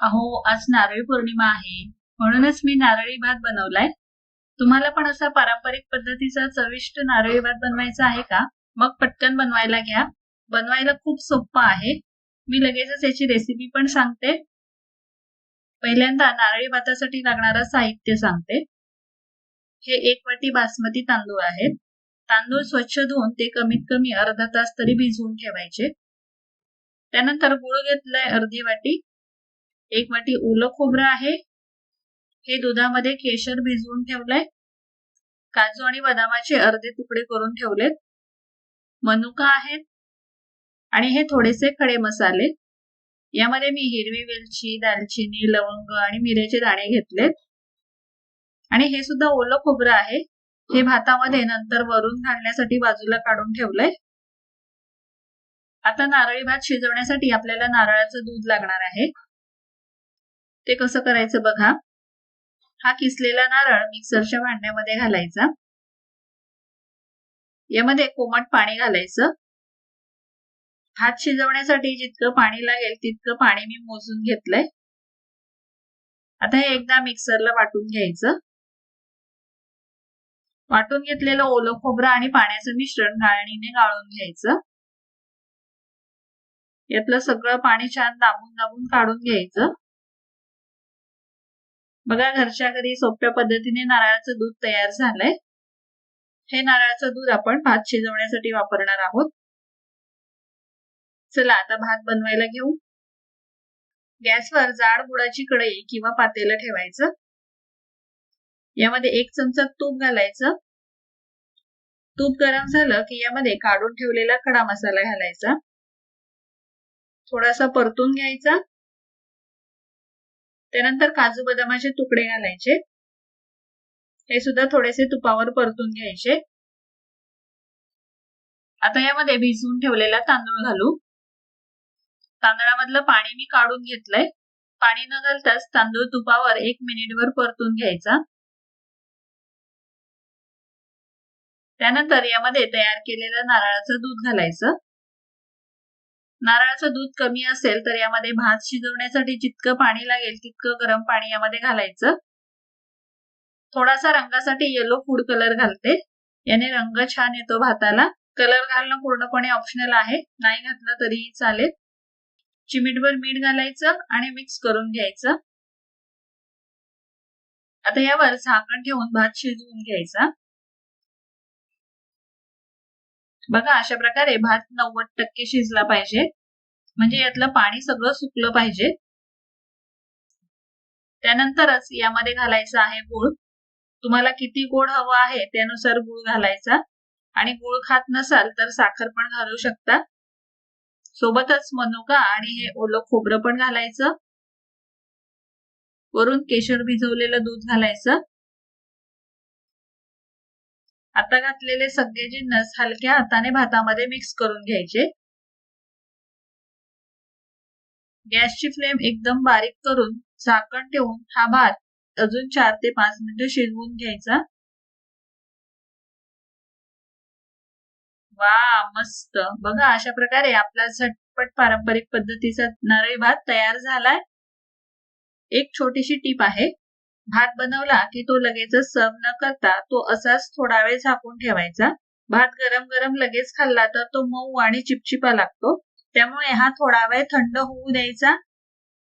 अहो आज नारळी पौर्णिमा आहे. म्हणूनच मी नारळी भात बनवलाय. तुम्हाला पण असा पारंपरिक पद्धतीचा चविष्ट नारळी भात बनवायचा आहे का? मग पटकन बनवायला घ्या. बनवायला खूप सोपं आहे. मी लगेचच याची रेसिपी पण सांगते. पहिल्यांदा नारळी भातासाठी लागणारं साहित्य सांगते. हे एक वाटी बासमती तांदूळ आहेत. तांदूळ स्वच्छ धुवून ते कमीत कमी अर्धा तास तरी भिजवून ठेवायचे. त्यानंतर गुळ घेतलाय अर्धी वाटी. एक वाटी ओलं खोबरं आहे. हे दुधामध्ये केशर भिजवून ठेवलंय. काजू आणि बदामाचे अर्धे तुकडे करून ठेवलेत. मनुका आहेत. आणि हे थोडेसे खडे मसाले. यामध्ये मी हिरवी वेलची दालचिनी लवंग आणि मिऱ्याचे दाणे घेतलेत. आणि हे सुद्धा ओलं खोबरं आहे. हे भातामध्ये नंतर वरून घालण्यासाठी बाजूला काढून ठेवलंय. आता नारळी भात शिजवण्यासाठी आपल्याला नारळाचं दूध लागणार आहे. ते कसं करायचं बघा. हा किसलेला नारळ मिक्सरच्या भांड्यामध्ये घालायचा. यामध्ये कोमट पाणी घालायचं. भात शिजवण्यासाठी जितकं पाणी लागेल तितकं पाणी मी मोजून घेतलंय. आता हे एकदा मिक्सरला वाटून घ्यायचं. वाटून घेतलेलं ओलं खोबरं आणि पाण्याचं मिश्रण गाळणीने गाळून घ्यायचं. यातलं सगळं पाणी छान दाबून दाबून काढून घ्यायचं. बघा घरच्या घरी सोप्या पद्धतीने नारळाचं दूध तयार झालंय. हे नारळाचं दूध आपण भात शिजवण्यासाठी वापरणार आहोत. चला आता भात बनवायला घेऊ. गॅसवर जाड बुडाची कढई किंवा पातेलं ठेवायचं. यामध्ये एक चमचा तूप घालायचं. तूप गरम झालं की यामध्ये काढून ठेवलेला खडा मसाला घालायचा. थोडासा परतून घ्यायचा. त्यानंतर काजू बदामाचे तुकडे घालायचे. हे सुद्धा थोडेसे तुपावर परतून घ्यायचे. आता यामध्ये भिजवून ठेवलेला तांदूळ घालू. तांदळामधलं पाणी मी काढून घेतलंय. पाणी न घालताच तांदूळ तुपावर एक मिनिटभर परतून घ्यायचा. त्यानंतर यामध्ये तयार केलेलं नारळाचं दूध घालायचं. नारळाचं दूध कमी असेल तर यामध्ये भात शिजवण्यासाठी जितकं पाणी लागेल तितकं गरम पाणी यामध्ये घालायचं. थोडासा रंगासाठी येलो फूड कलर घालते. याने रंग छान येतो भाताला. कलर घालणं पूर्णपणे ऑप्शनल आहे. नाही घातलं तरीही चालेल. चिमीटभर मीठ घालायचं आणि मिक्स करून घ्यायचं. आता यावर झाकण ठेवून भात शिजवून घ्यायचा. बघा अशा प्रकारे भात नव्वद टक्के शिजला पाहिजे. म्हणजे यातलं पाणी सगळं सुकलं पाहिजे. त्यानंतरच यामध्ये घालायचं आहे गुळ. तुम्हाला किती गोड हवं आहे त्यानुसार गुळ घालायचा. आणि गुळ खात नसाल तर साखर पण घालू शकता. सोबतच मनुका आणि हे ओलं खोबरं पण घालायचं. वरून केशर भिजवलेलं दूध घालायचं. आता घातलेले सगळे जिन्नस हलक्या हाताने भातामध्ये मिक्स करून घ्यायचे. गॅसची फ्लेम एकदम बारीक करून झाकण ठेवून हा भात अजून चार ते पाच मिनिटं शिजवून घ्यायचा. वा मस्त. बघा अशा प्रकारे आपला झटपट पारंपरिक पद्धतीचा नारळी भात तयार झालाय. एक छोटीशी टीप आहे. भात बनवला की तो लगेचच सर्व न करता तो असाच थोडा वेळ झाकून ठेवायचा. भात गरम गरम लगेच खाल्ला तर तो मऊ आणि चिपचिपा लागतो. त्यामुळे हा थोडा वेळ थंड होऊ द्यायचा.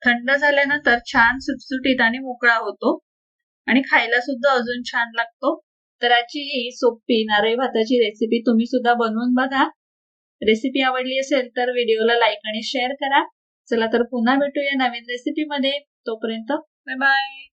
थंड झाल्यानंतर छान सुटसुटीत आणि मोकळा होतो. आणि खायला सुद्धा अजून छान लागतो. तर आजची ही सोपी नारळी भाताची रेसिपी तुम्ही सुद्धा बनवून बघा. रेसिपी आवडली असेल तर व्हिडिओला लाईक आणि शेअर करा. चला तर पुन्हा भेटूया नवीन रेसिपीमध्ये तोपर्यंत बाय बाय